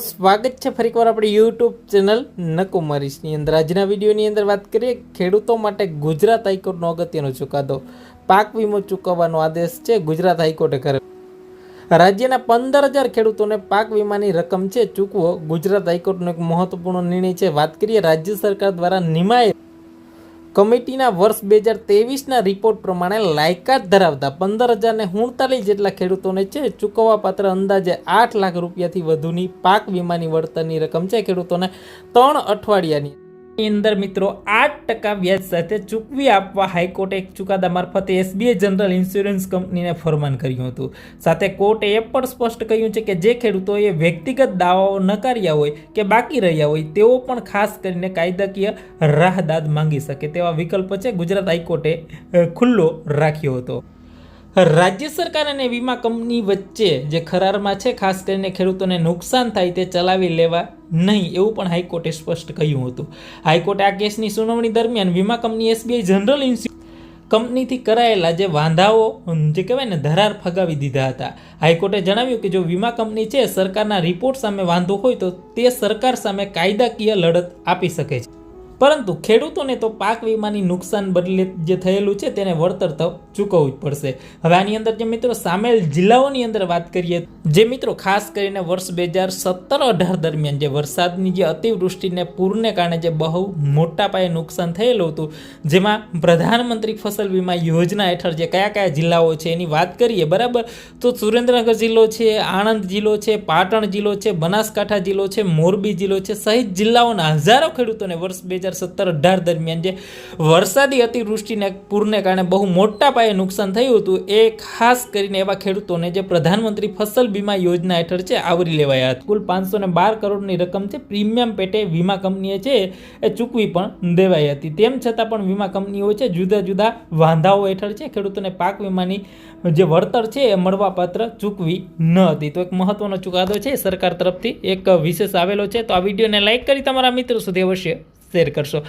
સ્વાગત છે ફરીકવાર આપણી યુટ્યુબ ચેનલ નકુમારીશની અંદર. આજના વિડીયોની અંદર વાત કરીએ ખેડૂતો માટે ગુજરાત હાઈકોર્ટનો અગત્યનો ચુકાદો. પાક વીમો ચૂકવવાનો આદેશ છે ગુજરાત હાઈકોર્ટે કરેલો. રાજ્યના પંદર હજાર ખેડૂતોને પાક વીમાની રકમ છે ચૂકવો. ગુજરાત હાઈકોર્ટનો એક મહત્વપૂર્ણ નિર્ણય છે. વાત કરીએ રાજ્ય સરકાર દ્વારા નિમાય કમિટીના વર્ષ બે હજાર તેવીસના રિપોર્ટ પ્રમાણે લાયકાત ધરાવતા પંદર હજારને ઉણતાલીસ જેટલા ખેડૂતોને છે, ચૂકવવાપાત્ર અંદાજે આઠ લાખ રૂપિયાથી વધુની પાક વીમાની વળતરની રકમ છે. ખેડૂતોને ત્રણ અઠવાડિયાની ની અંદર મિત્રો આઠ ટકા વ્યાજ સાથે ચૂકવી આપવા હાઈકોર્ટે એક ચુકાદા મારફતે એસબીઆઈ જનરલ ઇન્સ્યોરન્સ કંપનીને ફરમાન કર્યું હતું. સાથે કોર્ટે એ પણ સ્પષ્ટ કહ્યું છે કે જે ખેડૂતોએ વ્યક્તિગત દાવાઓ નકાર્યા હોય કે બાકી રહ્યા હોય તેઓ પણ ખાસ કરીને કાયદાકીય રાહદાદ માંગી શકે તેવા વિકલ્પ છે. ગુજરાત હાઈકોર્ટે ખુલ્લો રાખ્યો હતો. રાજ્ય સરકાર અને વીમા કંપની વચ્ચે જે કરારમાં છે, ખાસ કરીને ખેડૂતોને નુકસાન થાય તે ચલાવી લેવા નહીં, એવું પણ હાઈકોર્ટે સ્પષ્ટ કહ્યું હતું. હાઈકોર્ટે આ કેસની સુનાવણી દરમિયાન વીમા કંપની એસબીઆઈ જનરલ ઇન્સ્યુ કંપનીથી કરાયેલા જે વાંધાઓ જે કહેવાય ને, ધરાર ફગાવી દીધા હતા. હાઈકોર્ટે જણાવ્યું કે જો વીમા કંપની છે, સરકારના રિપોર્ટ સામે વાંધો હોય તો તે સરકાર સામે કાયદાકીય લડત આપી શકે છે. પરંતુ ખેડૂતોને તો પાક વીમાની નુકસાન બદલે જે થયેલું છે તેને વળતર ચૂકવવું જ પડશે. હવે આની અંદર જે મિત્રો સામેલ જિલ્લાઓની અંદર વાત કરીએ, જે મિત્રો ખાસ કરીને વર્ષ બે હજાર સત્તર અઢાર દરમિયાન જે વરસાદની જે અતિવૃષ્ટિને પૂરને કારણે જે બહુ મોટા પાયે નુકસાન થયેલું હતું, જેમાં પ્રધાનમંત્રી ફસલ વીમા યોજના હેઠળ જે કયા કયા જિલ્લાઓ છે એની વાત કરીએ, બરાબર? તો સુરેન્દ્રનગર જિલ્લો છે, આણંદ જિલ્લો છે, પાટણ જિલ્લો છે, બનાસકાંઠા જિલ્લો છે, મોરબી જિલ્લો છે, સહિત જિલ્લાઓના હજારો ખેડૂતોને વર્ષ બે હજાર સત્તર અઢાર દરમિયાન જે વરસાદી અતિવૃષ્ટિને પૂરને કારણે બહુ મોટા પાયે નુકસાન થયું હતું, એ ખાસ કરીને એવા ખેડૂતોને જે પ્રધાનમંત્રી ફસલ વીમા યોજના હેઠળ છે, આવરી લેવાયા હતા. કુલ પાંચસો ને બાર કરોડની રકમ છે, પ્રીમિયમ પેટે વીમા કંપનીએ છે, એ ચૂકવી પણ દેવાઈ હતી. તેમ છતાં પણ વીમા કંપનીઓ છે, જુદા જુદા વાંધાઓ હેઠળ છે, ખેડૂતોને પાક વીમાની જે વળતર છે, એ મળવાપાત્ર ચૂકવી ન હતી. તો એક મહત્વનો ચુકાદો છે, સરકાર તરફથી એક વિશેષ આવેલો છે. તો આ વિડીયોને લાઈક કરી તમારા મિત્રો સુધી અવશ્ય શેર કરશો